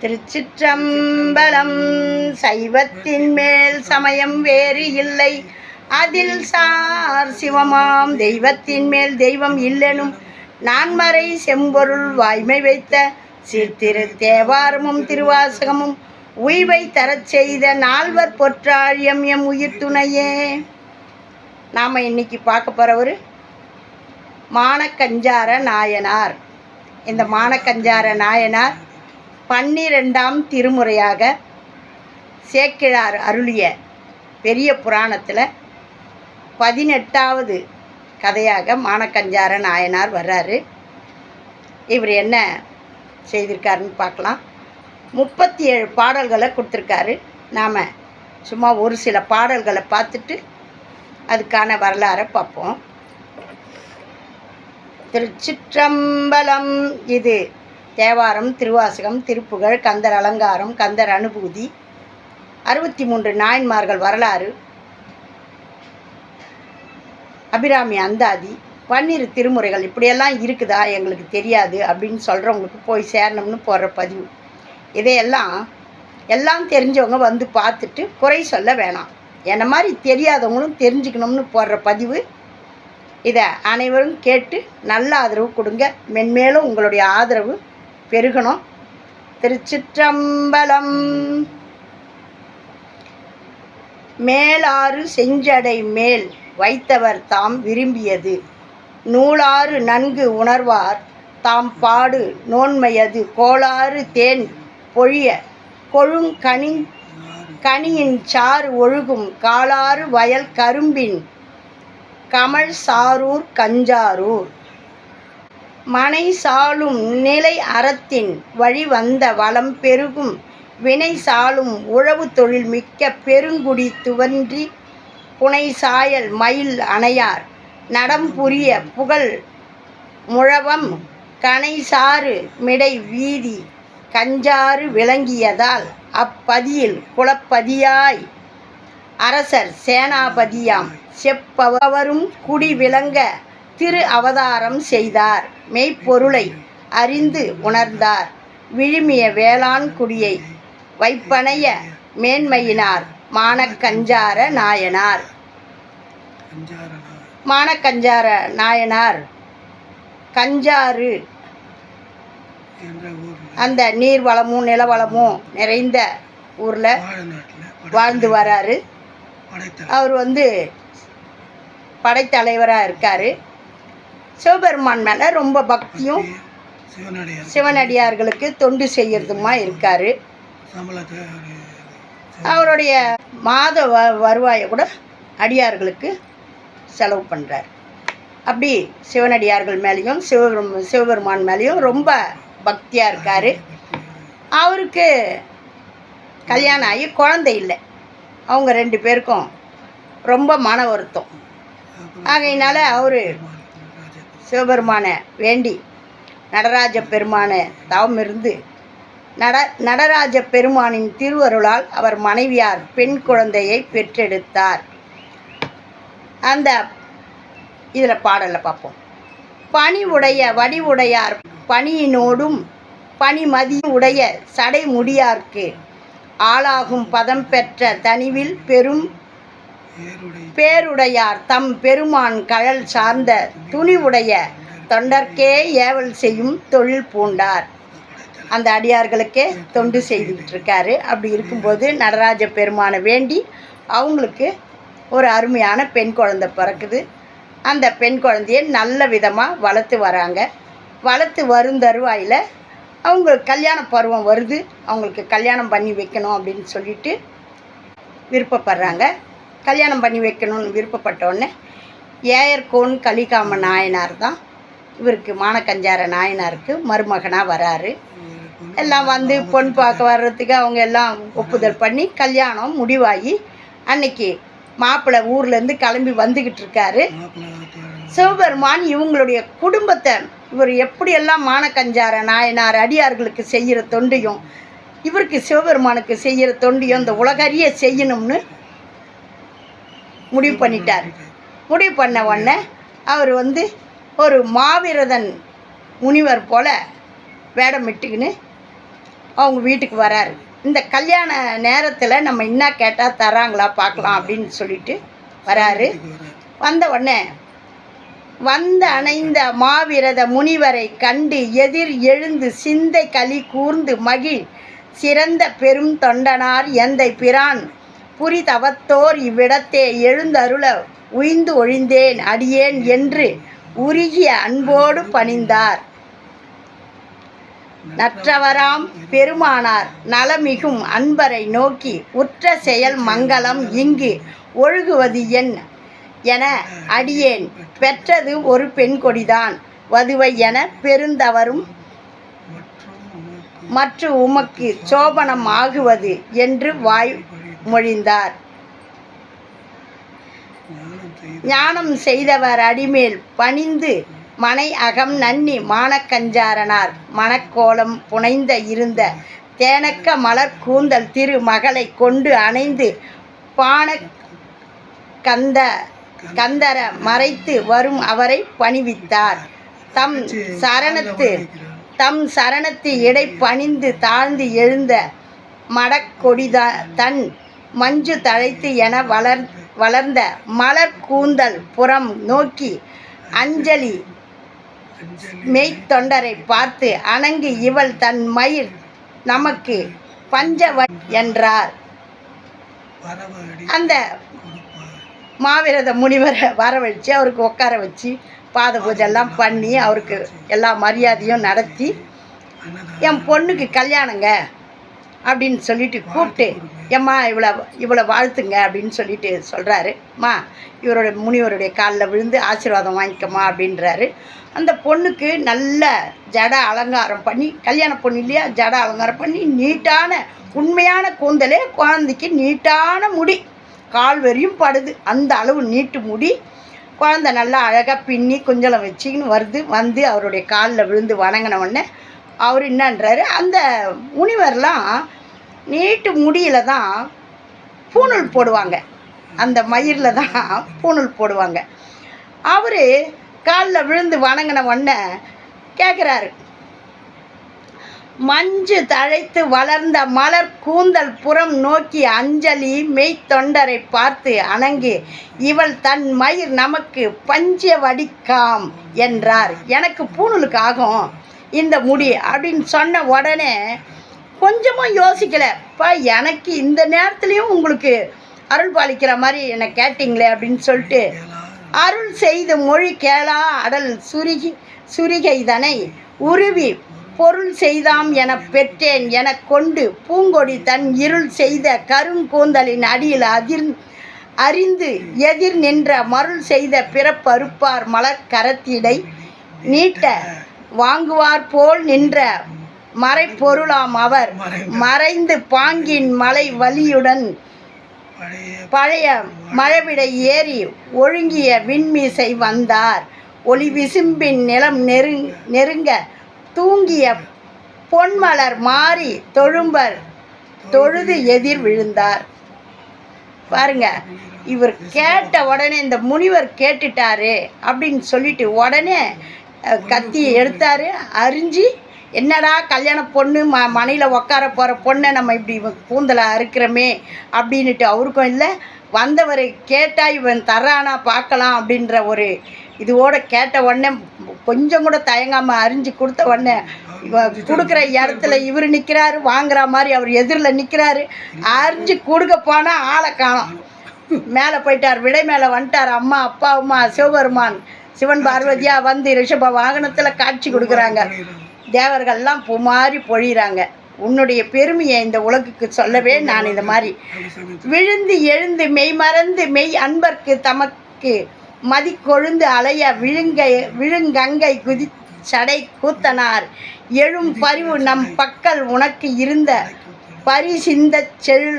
திருச்சிற்றம்பலம். சைவத்தின் மேல் சமயம் வேறு இல்லை. அதில் சார் சிவமாம். தெய்வத்தின் மேல் தெய்வம் இல்லெனும் நான்மறை செம்பொருள் வாய்மை வைத்த சீர்திரு தேவாரமும் திருவாசகமும் உய்வை தரச் செய்த நால்வர் பொற்றாழியம் எம் உயிர் துணையே நாம் இன்னைக்கு பார்க்க போகிறவர் மானக்கஞ்சார நாயனார். இந்த மானக்கஞ்சார நாயனார் பன்னிரெண்டாம் திருமுறையாக சேக்கிழார் அருளிய பெரிய புராணத்தில் பதினெட்டாவது கதையாக மானக்கஞ்சார நாயனார் வர்றாரு. இவர் என்ன செய்திருக்காருன்னு பார்க்கலாம். முப்பத்தி ஏழு பாடல்களை கொடுத்துருக்காரு. நாம் சும்மா ஒரு சில பாடல்களை பார்த்துட்டு அதுக்கான வரலாறை பார்ப்போம். திருச்சிற்றம்பலம் இது தேவாரம் திருவாசகம் திருப்புகழ் கந்தர் அலங்காரம் கந்தர் அனுபூதி. அறுபத்தி மூன்று நாயன்மார்கள் வரலாறு. அபிராமி அந்தாதி. பன்னிரு திருமுறைகள். இப்படியெல்லாம் இருக்குதா? எங்களுக்கு தெரியாது. அப்படின்னு சொல்கிறவங்களுக்கு போய் சேரணும்னு போடுற பதிவு. இதையெல்லாம் எல்லாம் தெரிஞ்சவங்க வந்து பார்த்துட்டு குறை சொல்ல வேணாம். என்ன மாதிரி தெரியாதவங்களும் தெரிஞ்சுக்கணும்னு போடுற பதிவு. இதை அனைவரும் கேட்டு நல்ல ஆதரவு கொடுங்க. மென்மேலும் உங்களுடைய ஆதரவு பெருகணும். திருச்சிற்றம்பலம். மேலாறு செஞ்சடை மேல் வைத்தவர் தாம் விரும்பியது. நூலாறு நன்கு உணர்வார் தாம் பாடு நோன்மையது. கோளாறு தேன் பொழிய கொழுங்கனி கனியின் சாறு ஒழுகும். காலாறு வயல் கரும்பின் கமல் சாரூர் கஞ்சாரூர். மனை சாலும் நிலை அறத்தின் வழி வந்த வளம் பெருகும். வினை சாலும் உழவு தொழில் மிக்க பெருங்குடி துவன்றி புனை சாயல் மயில் அணையார். நடம் புரிய புகழ் முழவம் கனைசாறு மிடை வீதி கஞ்சாறு விளங்கியதால் அப்பதியில் குலப்பதியாய். அரசர் சேனாபதியாம். செப்பவரும் குடி விளங்க திரு அவதாரம் செய்தார். மெய்ப்பொருளை அறிந்து உணர்ந்தார். விழுமிய வேளாண் குடியை வைப்பனைய மேன்மையினார். மானக்கஞ்சார நாயனார். மானக்கஞ்சார நாயனார். கஞ்சாறு அந்த நீர் வளமும் நில வளமும் நிறைந்த ஊரில் வாழ்ந்து வராரு. அவர் வந்து படைத்தலைவராக இருக்கார். சிவபெருமான் மேலே ரொம்ப பக்தியும் சிவனடியார். சிவனடியார்களுக்கு தொண்டு செய்யறதுமா இருக்கார். அவருடைய மாத வ வருவாயை கூட அடியார்களுக்கு செலவு பண்ணுறார் அப்படி சிவனடியார்கள் மேலேயும் சிவபெரும் சிவபெருமான் மேலேயும் ரொம்ப பக்தியாக இருக்கார். அவருக்கு கல்யாணம் ஆகி குழந்தை இல்லை. அவங்க ரெண்டு பேருக்கும் ரொம்ப மன வருத்தம். ஆகையினால அவர் சிவபெருமானை வேண்டி நடராஜ பெருமானை தவம் இருந்து நட நடராஜ பெருமானின் திருவருளால் அவர் மனைவியார் பெண் குழந்தையை பெற்றெடுத்தார். அந்த இதில் பாடலை பார்ப்போம் பனி உடைய வடிவுடையார் பணியினோடும் பனிமதி உடைய சடை முடியார்க்கு ஆளாகும் பதம் பெற்ற தனிவில் பெரும் பேருடையார். தம் பெருமான் கழல் சார்ந்த துணிவுடைய தொண்டர்க்கே ஏவல் செய்யும் தொழில் பூண்டார். அந்த அடியார்களுக்கே தொண்டு செய்துக்கிட்டு இருக்காரு அப்படி இருக்கும்போது நடராஜ பெருமானை வேண்டி அவங்களுக்கு ஒரு அருமையான பெண் குழந்தை பிறக்குது. அந்த பெண் குழந்தைய நல்ல விதமாக வளர்த்து வராங்க. வளர்த்து வரும் தருவாயில் அவங்க கல்யாண பருவம் வருது. அவங்களுக்கு கல்யாணம் பண்ணி வைக்கணும் அப்படின்னு சொல்லிட்டு விருப்பப்படுறாங்க. கல்யாணம் பண்ணி வைக்கணும்னு விருப்பப்பட்டோன்னே ஏயர்கோன் கலிகாம நாயனார் தான். இவருக்கு மானக்கஞ்சார நாயனாருக்கு மருமகனாக வராரு. எல்லாம் வந்து பொன் பார்க்க வர்றதுக்கு அவங்க எல்லாம் ஒப்புதல் பண்ணி கல்யாணம் முடிவாகி அன்னைக்கு மாப்பிள்ளை ஊர்லேருந்து கிளம்பி வந்துக்கிட்டு இருக்காரு. சிவபெருமான் இவங்களுடைய குடும்பத்தை இவர் எப்படியெல்லாம் மானக்கஞ்சார நாயனார் அடியார்களுக்கு செய்கிற தொண்டையும் இவருக்கு சிவபெருமானுக்கு செய்கிற தொண்டையும் இந்த உலகறிய செய்யணும்னு முடிவு பண்ணிட்டார் முடிவு பண்ண உடனே அவர் வந்து ஒரு மாவீரதன் முனிவர் போல வேடமிட்டுக்கின்னு அவங்க வீட்டுக்கு வராரு இந்த கல்யாண நேரத்தில் நம்ம என்ன கேட்டால் தராங்களா பார்க்கலாம் அப்படின்னு சொல்லிட்டு வராரு. வந்த உடனே வந்த அணைந்த மாவிரத முனிவரை கண்டு எதிர் எழுந்து சிந்தை களி கூர்ந்து மகிழ் சிறந்த பெரும் தொண்டனார் எந்தை பிரான் புரி தவத்தோர் இவ்விடத்தே எழுந்தருள உய்ந்து ஒழிந்தேன் அடியேன் என்று உருகிய அன்போடு பணிந்தார். நற்றவராம் பெருமானார் நலமிகும் அன்பரை நோக்கி உற்ற செயல் மங்களம் இங்கு ஒழுகுவது என் என அடியேன். பெற்றது ஒரு பெண் கொடிதான். வதுவை என பெருந்தவரும் மற்ற உமக்கு சோபனம் ஆகுவது என்று வாய் மொழிந்தார். ஞானம் செய்தவர் அடிமேல் பணிந்து மனை அகம் நன்னி மானக்கஞ்சாரனார். மணக்கோலம் புனைந்த இருந்த தேனக்க மலர் கூந்தல் திரு மகளை கொண்டு அணைந்து பான கந்த கந்தர மறைத்து வரும் அவரை பணிவித்தார். தம் சரணத்து தம் சரணத்து இடை பணிந்து தாழ்ந்து எழுந்த மடக்கொடித தன் மஞ்சு தழைத்து என வளர் வளர்ந்த மலர் கூந்தல் புறம் நோக்கி அஞ்சலி மெய்த்தொண்டரை பார்த்து அணங்கி இவள் தன் மயிர் நமக்கு பஞ்சவ என்றார். அந்த மாவீரத முனிவரை வரவழைச்சு அவருக்கு உட்கார வச்சு பாத பூஜைலாம் பண்ணி அவருக்கு எல்லா மரியாதையும் நடத்தி என் பொண்ணுக்கு கல்யாணங்க அப்படின்னு சொல்லிட்டு கூப்பிட்டு எம்மா இவ்வளோ இவ்வளோ வாழ்த்துங்க அப்படின்னு சொல்லிட்டு சொல்கிறாரு மா இவரோட முனிவருடைய காலில் விழுந்து ஆசீர்வாதம் வாங்கிக்கம்மா அப்படின்றாரு. அந்த பொண்ணுக்கு நல்ல ஜட அலங்காரம் பண்ணி கல்யாண பொண்ணு இல்லையா ஜட அலங்காரம் பண்ணி நீட்டான உண்மையான கூந்தலே குழந்தைக்கு நீட்டான முடி. கால் வரையும் படுது. அந்த அளவு நீட்டு முடி. குழந்த நல்லா அழகாக பின்னி குஞ்சலம் வச்சுக்கின்னு வருது. வந்து அவருடைய காலில் விழுந்து வணங்கின உடனே அவர் என்னன்றாரு அந்த முனிவர்லாம் நீட்டு முடியில தான் பூணூல் போடுவாங்க. அந்த மயிரில் தான் பூணூல் போடுவாங்க. அவர் காலில் விழுந்து வணங்கின உடனே கேட்குறாரு மஞ்சு தழைத்து வளர்ந்த மலர் கூந்தல் புறம் நோக்கி அஞ்சலி மெய்த்தொண்டரை பார்த்து அணங்கி இவள் தன் மயிர் நமக்கு பஞ்ச வடிக்காம் என்றார். எனக்கு பூணூலுக்கு ஆகும். இந்த முடி அப்படின்னு சொன்ன உடனே கொஞ்சமும் யோசிக்கலப்பா எனக்கு இந்த நேரத்துலையும் உங்களுக்கு அருள் பாலிக்கிற மாதிரி என்னை கேட்டிங்களே அப்படின்னு சொல்லிட்டு அருள் செய்த மொழி கேளா அடல் சுருகி சுரிகைதனை உருவி பொருள் செய்தாம் என பெற்றேன் என கொண்டு பூங்கொடி தன் இருள் செய்த கருங்கூந்தலின் அடியில் அதிர் அறிந்து எதிர் நின்ற மருள் செய்த பிறப்பறுப்பார் மலர் கரத்திடை நீட்ட வாங்குவார் போல் நின்ற மறைப்பொருளாம் அவர். மறைந்து. பாங்கின் மலை வலியுடன் பழைய மழவிடை ஏறி ஒழுங்கிய விண்மீசை வந்தார். ஒளி விசும்பின் நிலம் நெருங் நெருங்க தூங்கிய பொன்மலர் மாறி தொழும்பர் தொழுது எதிர் விழுந்தார். பாருங்க இவர் கேட்ட உடனே இந்த முனிவர் கேட்டுட்டாரு அப்படின்னு சொல்லிட்டு உடனே கத்தியை எடுத்தாரு அரிஞ்சு என்னடா கல்யாண பொண்ணு ம மனையில் உட்கார போகிற பொண்ணை நம்ம இப்படி கூந்தலை அறுக்கிறோமே அப்படின்னுட்டு அவருக்கும் இல்லை. வந்தவர் கேட்டால் இவன் தர்றானா பார்க்கலாம் அப்படின்ற ஒரு இதுவோட கேட்ட உடனே கொஞ்சம் கூட தயங்காமல் அரிஞ்சு கொடுத்த உடனே கொடுக்குற இடத்துல இவர் நிற்கிறாரு வாங்குற மாதிரி அவர் எதிரில் நிற்கிறாரு அரிஞ்சு கொடுக்க போனால் ஆளை காணும். மேலே போயிட்டார் விடை மேலே வந்துட்டார். அம்மா அப்பா அம்மா சிவபெருமான் சிவன் பார்வதியாக வந்து ரிஷப வாகனத்தில் காட்சி கொடுக்குறாங்க. தேவர்கள்லாம் புமாரி பொழிகிறாங்க உன்னுடைய பெருமையை இந்த உலகுக்கு சொல்லவே நான் இந்த மாதிரி. விழுந்து எழுந்து மெய் மறந்து மெய் அன்பர்க்கு தமக்கு மதி கொழுந்து அலைய விழுங்க விழுங்கங்கை குதி சடை கூத்தனார். எழும் பரிவு நம் பக்கல் உனக்கு இருந்த பரிசிந்த செழு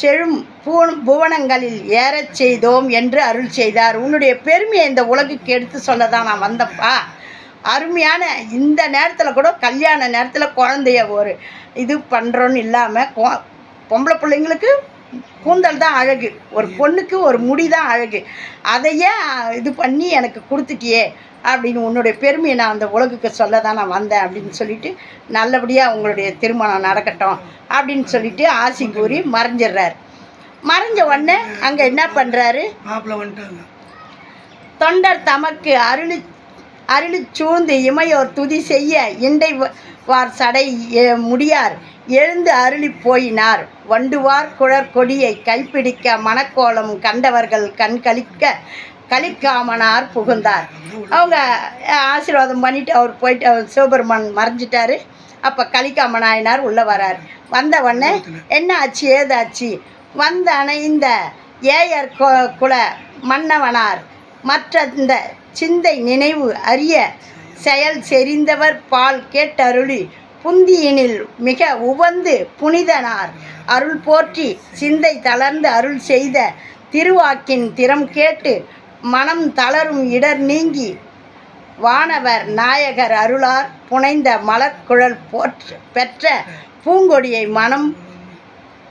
செழும் புவனங்களில் ஏறச் செய்தோம் என்று அருள் செய்தார். உன்னுடைய பெருமையை இந்த உலகுக்கு எடுத்து சொல்ல தான் நான் வந்தப்பா. அருமையான இந்த நேரத்தில் கூட கல்யாண நேரத்தில் குழந்தைய ஒரு இது பண்ணுறோன்னு இல்லாமல் பொம்பளை பிள்ளைங்களுக்கு கூந்தல் தான் அழகு. ஒரு பொண்ணுக்கு ஒரு முடி தான் அழகு. அதையே இது பண்ணி எனக்கு கொடுத்துட்டியே அப்படின்னு உன்னுடைய பெருமையை நான் அந்த உலகுக்கு சொல்ல தான் நான் வந்தேன் அப்படின்னு சொல்லிட்டு நல்லபடியாக உங்களுடைய திருமணம் நடக்கட்டும் அப்படின்னு சொல்லிட்டு ஆசி கூறி மறைஞ்சிடுறார். மறைஞ்ச உடனே அங்கே என்ன பண்ணுறாரு தொண்டர் தமக்கு அருளி அருளி சூழ்ந்து இமையோர் துதி செய்ய இண்டை வ- வார் சடை முடியார். எழுந்து அருளி போயினார். வண்டுவார் குழற் கொடியை கைப்பிடிக்க மணக்கோலம் கண்டவர்கள் கண்கழிக்க கலிக்காமனார் புகுந்தார். அவங்க ஆசீர்வாதம் பண்ணிட்டு அவர் போயிட்டு அவர் சிவபெருமான் மறைஞ்சிட்டாரு. அப்போ கலிக்காமனாயினார் உள்ளே வரார். வந்தவொடனே என்ன ஆச்சு? ஏதாச்சு? வந்த அணைந்த ஏயர் கு- குல மன்னவனார். மற்ற இந்த சிந்தை நினைவு அறிய செயல் செறிந்தவர் பால் கேட்டருளி புந்தியினில் மிக உவந்து புனிதனார். அருள் போற்றி சிந்தை தளர்ந்து அருள் செய்த திருவாக்கின் திறம் கேட்டு மனம் தளரும் இடர் நீங்கி வானவர் நாயகர் அருளார் புனைந்த மலர்குழல் போற்று பெற்ற பூங்கொடியை மனம்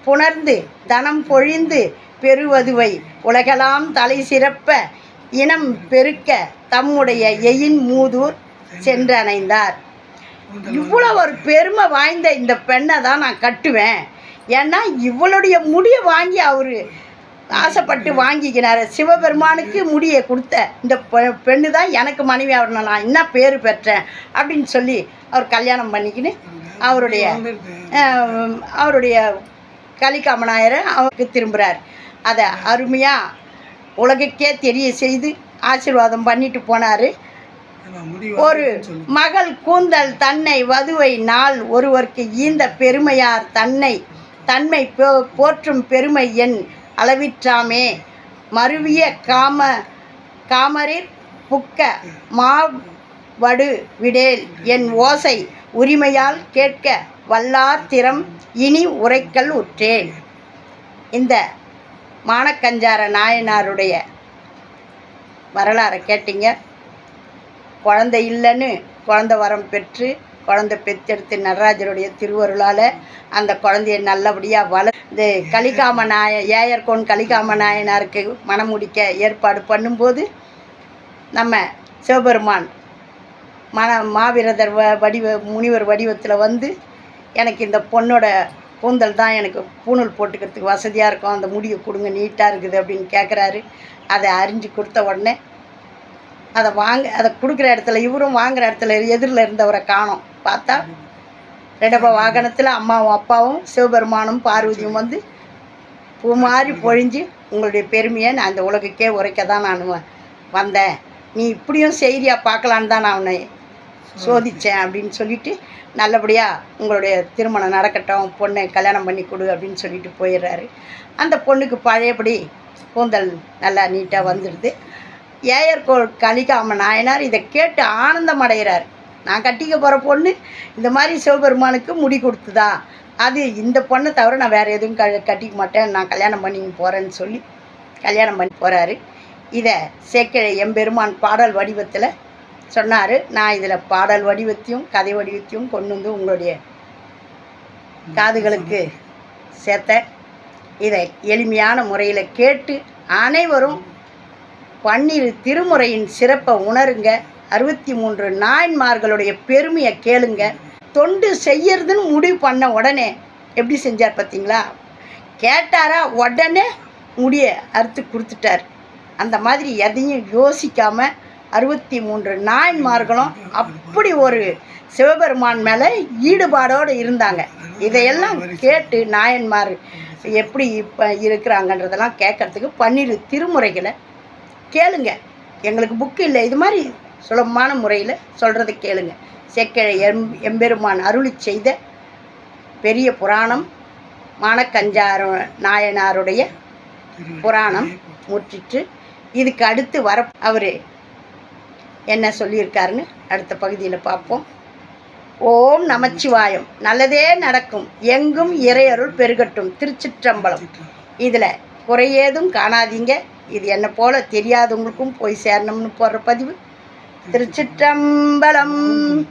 புணர்ந்து தனம் பொழிந்து பெறுவதுவை உலகெல்லாம் தலை சிறப்ப இனம் பெருக்க தம்முடைய எயின் மூதூர் சென்றடைந்தார் இவ்வளோ ஒரு பெருமை வாய்ந்த இந்த பெண்ணை தான் நான் கட்டுவேன். ஏன்னா இவளுடைய முடியை வாங்கி அவர் ஆசைப்பட்டு வாங்கிக்கினார். சிவபெருமானுக்கு முடியை கொடுத்த இந்த பெண்ணு தான் எனக்கு மனைவி ஆகணும். நான் என்ன பேர் பெற்றேன் அப்படின்னு சொல்லி அவர் கல்யாணம் பண்ணிக்கின்னு அவருடைய அவருடைய கலிகாமநாயரை அவருக்கு திரும்புகிறார் அதை அருமையாக உலகுக்கே தெரிய செய்து ஆசீர்வாதம் பண்ணிட்டு போனார். ஒரு மகள் கூந்தல் தன்னை வதுவை நாள் ஒருவர்க்கு ஈந்த பெருமையார் தன்னை தன்மை போற்றும் பெருமை என் அளவிற்றாமே. மருவிய காம காமரிற் புக்க மாவடு விடேல். என் ஓசை உரிமையால் கேட்க வல்லார் திறம் இனி உரைக்கல் உற்றேன். இந்த மானக்கஞ்சார நாயனாருடைய வரலாறை கேட்டீங்க. குழந்தை இல்லைன்னு குழந்த வரம் பெற்று குழந்தை பெற்றெடுத்து நடராஜருடைய திருவருளால் அந்த குழந்தைய நல்லபடியாக வள இந்த கலிகாம நாய ஏயர்கோன் கலிகாம நாயனாருக்கு மனம் முடிக்க ஏற்பாடு பண்ணும்போது நம்ம சிவபெருமான் மன மாவீரதர் வ வடிவ முனிவர் வடிவத்தில் வந்து எனக்கு இந்த பொண்ணோட கூந்தல் தான் எனக்கு பூணூல் போட்டுக்கிறதுக்கு வசதியாக இருக்கும். அந்த முடியை கொடுங்க நீட்டாக இருக்குது அப்படின்னு கேட்குறாரு அதை அறிஞ்சு கொடுத்த உடனே அதை வாங்க அதை கொடுக்குற இடத்துல இவரும் வாங்குற இடத்துல எதிரில் இருந்தவரை காணோம். பார்த்தா ரெடப வாகனத்தில் அம்மாவும் அப்பாவும் சிவபெருமானும் பார்வதியும் வந்து பூ மாதிரி பொழிஞ்சு உங்களுடைய பெருமையை நான் அந்த உலகுக்கே உரைக்க தான் நான் வந்தேன். நீ இப்படியும் செய்தியாக பார்க்கலான்னு தான் நான் உன்னை சோதித்தேன் அப்படின்னு சொல்லிட்டு நல்லபடியாக உங்களுடைய திருமணம் நடக்கட்டும் பொண்ணை கல்யாணம் பண்ணி கொடு அப்படின்னு சொல்லிட்டு போயிடுறாரு. அந்த பொண்ணுக்கு பழையபடி கூந்தல் நல்லா நீட்டாக வந்துடுது. ஏயர்கோள் கலிகாம நாயனார் இதை கேட்டு ஆனந்தம் அடைகிறார். நான் கட்டிக்க போகிற பொண்ணு இந்த மாதிரி சிவபெருமானுக்கு முடி கொடுத்துதா? அது இந்த பொண்ணை தவிர நான் வேறு எதுவும் க கட்டிக்க மாட்டேன். நான் கல்யாணம் பண்ணி போகிறேன்னு சொல்லி கல்யாணம் பண்ணி போகிறாரு இதை சேக்கிழ எம்பெருமான் பாடல் வடிவத்தில் சொன்னார். நான் இதில் பாடல் வடிவத்தையும் கதை வடிவத்தையும் கொண்டு வந்து உங்களுடைய காதுகளுக்கு சேர்த்தேன் இதை எளிமையான முறையில் கேட்டு அனைவரும் பன்னிரு திருமுறையின் சிறப்பை உணருங்க. அறுபத்தி மூன்று நாயன்மார்களுடைய பெருமையை கேளுங்க. தொண்டு செய்யறதுன்னு முடிவு பண்ண உடனே எப்படி செஞ்சார் பார்த்தீங்களா கேட்டாரா உடனே முடிய அறுத்து கொடுத்துட்டார். அந்த மாதிரி எதையும் யோசிக்காமல் அறுபத்தி மூன்று நாயன்மார்களும் அப்படி ஒரு சிவபெருமான் மேலே ஈடுபாடோடு இருந்தாங்க. இதையெல்லாம் கேட்டு நாயன்மார் எப்படி இப்போ இருக்கிறாங்கன்றதெல்லாம் கேட்கறதுக்கு பன்னிரு திருமுறைகளை கேளுங்க. எங்களுக்கு புக்கு இல்லை. இது மாதிரி சுலபமான முறையில் சொல்கிறத கேளுங்க. செக்கிழ எம் எம்பெருமான் அருளி செய்த பெரிய புராணம் மானக்கஞ்சார நாயனாருடைய புராணம் முற்றிற்று. இதுக்கு அடுத்து வர அவர் என்ன சொல்லியிருக்காருன்னு அடுத்த பகுதியில் பார்ப்போம். ஓம் நமச்சிவாயம். நல்லதே நடக்கும். எங்கும் இறையருள் பெருகட்டும். திருச்சிற்றம்பலம். இதில் குறையேதும் காணாதீங்க. இது என்னை போல தெரியாதவங்களுக்கும் போய் சேரணும்னு போடுற பதிவு. திருச்சிற்றம்பலம்.